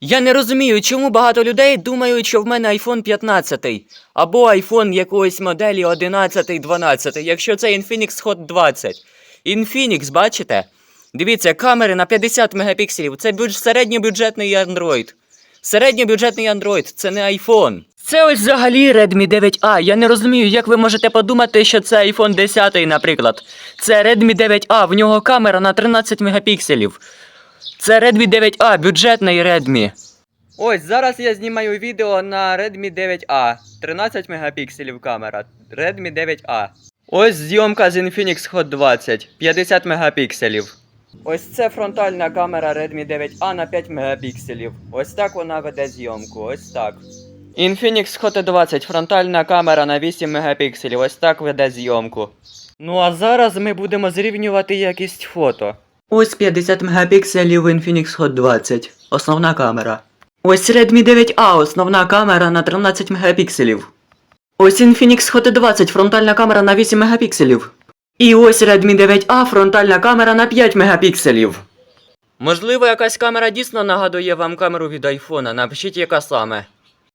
Я не розумію, чому багато людей думають, що в мене iPhone 15 або iPhone якоїсь моделі 11, 12, якщо це Infinix Hot 20. Infinix, бачите? Дивіться, камери на 50 мегапікселів. Це бюдж... середньобюджетний Android. Середньобюджетний Android, це не iPhone. Це ось взагалі Redmi 9A. Я не розумію, як ви можете подумати, що це iPhone 10, наприклад. Це Redmi 9A, в нього камера на 13 мегапікселів. Це Redmi 9A, бюджетний Redmi. Ось зараз я знімаю відео на Redmi 9A. 13 мегапікселів камера. Redmi 9A. Ось зйомка з Infinix Hot 20. 50 мегапікселів. Ось це фронтальна камера Redmi 9A на 5 мегапікселів. Ось так вона веде зйомку. Ось так. Infinix Hot 20, фронтальна камера на 8 мегапікселів. Ось так веде зйомку. Ну а зараз ми будемо зрівнювати якість фото. Ось 50 мегапікселів Infinix Hot 20, основна камера. Ось Redmi 9A, основна камера на 13 мегапікселів. Ось Infinix Hot 20, фронтальна камера на 8 мегапікселів. І ось Redmi 9A, фронтальна камера на 5 мегапікселів. Можливо, якась камера дійсно нагадує вам камеру від айфона. Напишіть, яка саме.